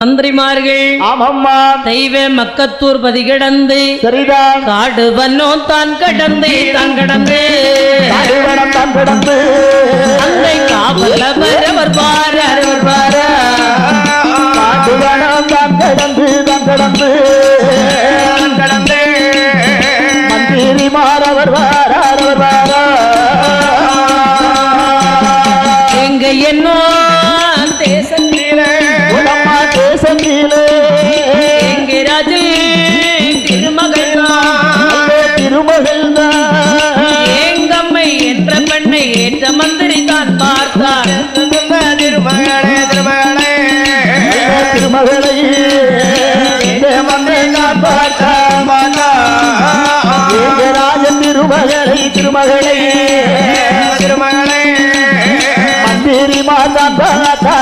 மந்திரிமார்கள் ஆமம்மா. தெய்வ மக்கத்தூர் பதி கிடந்து சரிதான். காடு வன்னோ தான் கடந்து தான் கடந்து. தான் கிடந்து. அன்னை காவல வரவர் பார அரவர் பார. அடிவனம் தான் கிடந்து தான் கிடந்து. கடந்து. மந்திரி மாறவர் வாரவர் வாரா தான் பார்த்தார் திருமகளே திருமகளே. திருமகளை வந்து நான் பார்த்தேன். மாதா ராஜன் திருமகளை திருமகளை. திருமகளே மந்திரி மாதான் பார்த்தா